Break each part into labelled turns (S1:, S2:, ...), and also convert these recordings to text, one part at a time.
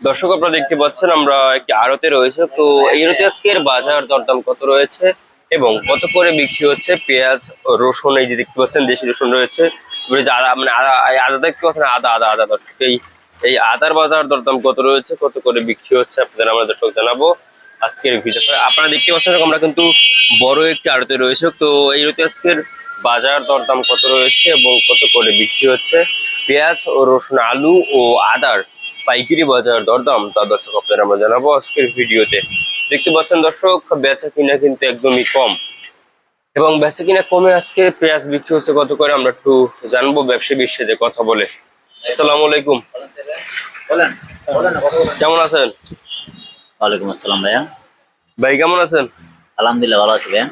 S1: দর্শক, আপনারা দেখতে পাচ্ছেন আমরা একটি আড়তে রয়েছে। তো এই আড়তে আজকের বাজার দরদাম কত রয়েছে এবং কত করে বিক্রি হচ্ছে? পেঁয়াজ, রসুন, এই যে দেখতে পাচ্ছেন, দেশি রসুন রয়েছে। আদা মানে আদা আদা দেখতে পাচ্ছেন, আদা আদা আদা দর্শক। এই এই আদার বাজার দরদাম কত রয়েছে? কত করে বিক্রি হচ্ছে? আপনাদের, আমরা দর্শক জানাব আজকের ভিডিও আপনারা দেখতে পাচ্ছেন আমরা কিন্তু বড় একটি আড়তে রয়েছে। তো এই আড়তে আজকের বাজার দরদাম কত রয়েছে এবং কত করে বিক্রি হচ্ছে? পেঁয়াজ ও রসুন, আলু ও আদার পাইকারি বাজার দরদাম তা দর্শক আপনারা আমরা জানাব আজকের ভিডিওতে। দেখতে পাচ্ছেন দর্শক বেচা কিনা কিন্তু একদমই কম। এবং বেচা কিনা কমে আজকে পেঁয়াজ বিক্রি হচ্ছে কত করে আমরা একটু জানব ব্যবসায়ীর সাথে কথা বলে। আসসালামু আলাইকুম। কেমন আছেন?
S2: ওয়ালাইকুম আসসালাম ভাইয়া।
S1: ভাই কেমন আছেন?
S2: আলহামদুলিল্লাহ ভালো আছি ভাইয়া।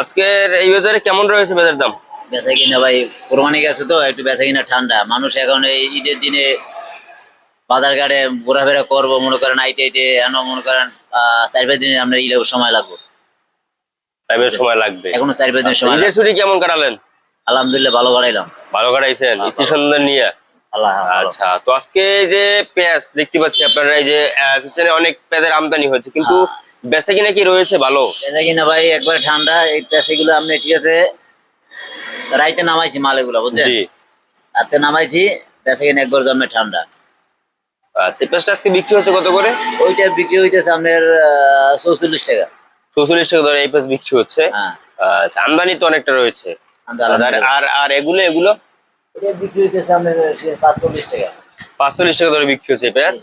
S1: আজকের এই বাজারে কেমন রয়েছে বাজার দাম?
S2: বেচা কিনা ভাই কোরবানি গেছে তো একটু বেচা কিনা ঠান্ডা। মানুষ এখন এই ঈদের দিনে বাজার ঘাটে ঘোরাফেরা করব মনে করেন আইতে আইতে এন মনে করেন চার পাঁচ দিনে আমরা ইলে সময় লাগবে।
S1: সময় লাগবে।
S2: এখনও চার পাঁচ দিন সময়
S1: ঈদের ছুটি কেমন কাটালেন?
S2: আলহামদুলিল্লাহ ভালো কাটাইলাম।
S1: ভালো কাটাইছেন? স্ত্রী সন্তান নিয়ে? আচ্ছা তো আজকে এই যে পেঁয়াজ দেখতে পাচ্ছি আপনারা এই যে পিছনে অনেক পেঁয়াজের আমদানি হয়েছে কিন্তু বেচা কিনা কি রয়েছে ভালো?
S2: বেচা কিনা ভাই একবারে ঠান্ডা এই আপনি ঠিক আছে রাইতে নামাইছি মাল এগুলো বুঝছেন? রাতে নামাইছি বেচা কিনা একবার জন্মে ঠান্ডা।
S1: পেঁয়াজটা আজকে বিক্রি হচ্ছে কত করে?
S2: ওইটা বিক্রি হইতেছে আপনার চৌচল্লিশ টাকা।
S1: চৌচল্লিশ টাকা ধরে এই পেঁয়াজ বিক্রি হচ্ছে।
S2: হ্যাঁ।
S1: আচ্ছা আমদানি তো অনেকটা রয়েছে। আর আর এগুলো এগুলো?
S2: বিক্রি হইতেছে আপনার পাঁচচল্লিশ টাকা।
S1: পাঁচচল্লিশ টাকা ধরে বিক্রি হচ্ছে পেঁয়াজ?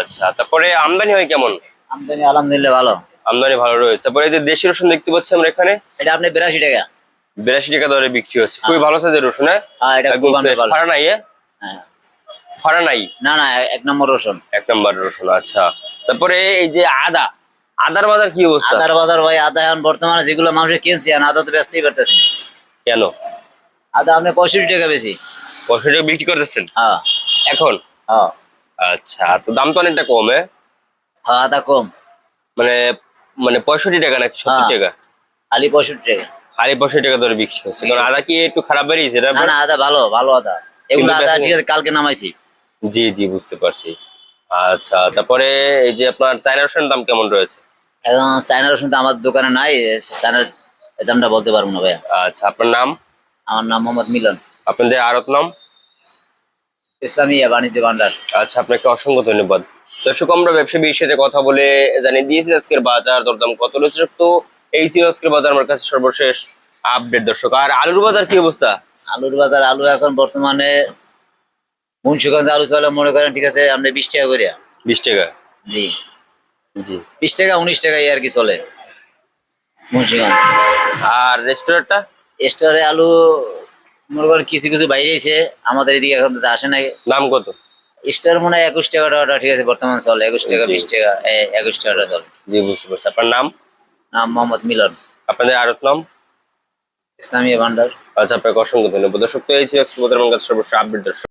S1: আচ্ছা তারপরে আমদানি হয় কেমন?
S2: আমদানি আলহামদুলিল্লাহ ভালো।
S1: আমদানি ভালো রয়েছে। তারপরে এই যে দেশি রসুন দেখতে পাচ্ছি আমরা এখানে।
S2: এটা আপনি বিরাশি টাকা।
S1: বিরাশি টাকা ধরে বিক্রি হচ্ছে। খুবই ভালো সাইজের রসুন হ্যাঁ?
S2: হ্যাঁ এটা
S1: নাই
S2: হ্যাঁ।
S1: ফাড়া নাই
S2: না না এক নম্বর রসুন।
S1: এক নম্বর রসুন আচ্ছা। তারপরে এই যে আদা আদার বাজার কি অবস্থা?
S2: আদার বাজার ভাই আদা এখন বর্তমানে যেগুলো মানুষের কিনছে আদা তো ব্যস্তই পারতেছি না
S1: কেন?
S2: আদা আপনি পঁয়ষট্টি টাকা বেশি।
S1: পঁয়ষট্টি টাকা বিক্রি করতেছেন?
S2: হ্যাঁ।
S1: এখন?
S2: হ্যাঁ।
S1: আচ্ছা তো দাম তো অনেকটা কম হ্যাঁ?
S2: হ্যাঁ, আদা কম।
S1: মানে মানে পঁয়ষট্টি টাকা নাকি সত্তর
S2: হ্যাঁ।
S1: টাকা?
S2: আলি পঁয়ষট্টি টাকা।
S1: আড়াই পঁয়ষট্টি টাকা ধরে বিক্রি হচ্ছে। কারণ আদা কি একটু খারাপ বেরিয়েছে না
S2: আদা ভালো ভালো আদা। এগুলো আদা ঠিক আছে কালকে নামাইছি।
S1: জি জি বুঝতে পারছি। আচ্ছা তারপরে এই যে আপনার চায়না রসুনের দাম কেমন রয়েছে?
S2: এখন চায়না রসুন তো আমার দোকানে নাই চায়নার দামটা বলতে পারব না ভাইয়া।
S1: আচ্ছা আপনার নাম?
S2: আমার নাম মোহাম্মদ মিলন।
S1: আপনাদের আরত নাম?
S2: ইসলামিয়া বাণিজ্য ভান্ডার।
S1: আচ্ছা আপনাকে অসংখ্য ধন্যবাদ। দর্শক আমরা ব্যবসা বিষয়ে কথা বলে জানিয়ে দিয়েছি আজকের বাজার দরদাম কত রয়েছে। তো এই ছিল আজকের বাজার আমার কাছে সর্বশেষ আপডেট। দর্শক আর আলুর বাজার কি অবস্থা?
S2: আলুর বাজার আলু এখন বর্তমানে মুন্সিগঞ্জ আলু চলে মনে করেন ঠিক আছে আমরা বিশ টাকা করে
S1: বিশ টাকা?
S2: জি।
S1: জি।
S2: বিশ টাকা উনিশ টাকা আর কি চলে মুন্সিগঞ্জ।
S1: আর রেস্টুরেন্টটা
S2: স্টোরে আলু মনে করেন কিছু কিছু বাইরে এসে আমাদের এদিকে এখন তো আসে না
S1: দাম কত?
S2: স্টোর মনে হয় একুশ টাকা টাকাটা ঠিক আছে বর্তমান চলে একুশ টাকা বিশ টাকা একুশ টাকাটা চলে।
S1: জি বুঝতে পারছি। আপনার নাম?
S2: নাম মোহাম্মদ মিলন।
S1: আপনাদের আরত নাম?
S2: ইসলামিয়া ভান্ডার।
S1: আচ্ছা আপনাকে অসংখ্য ধন্যবাদ। দর্শক তো এই ছিল আমার আপডেট দর্শক।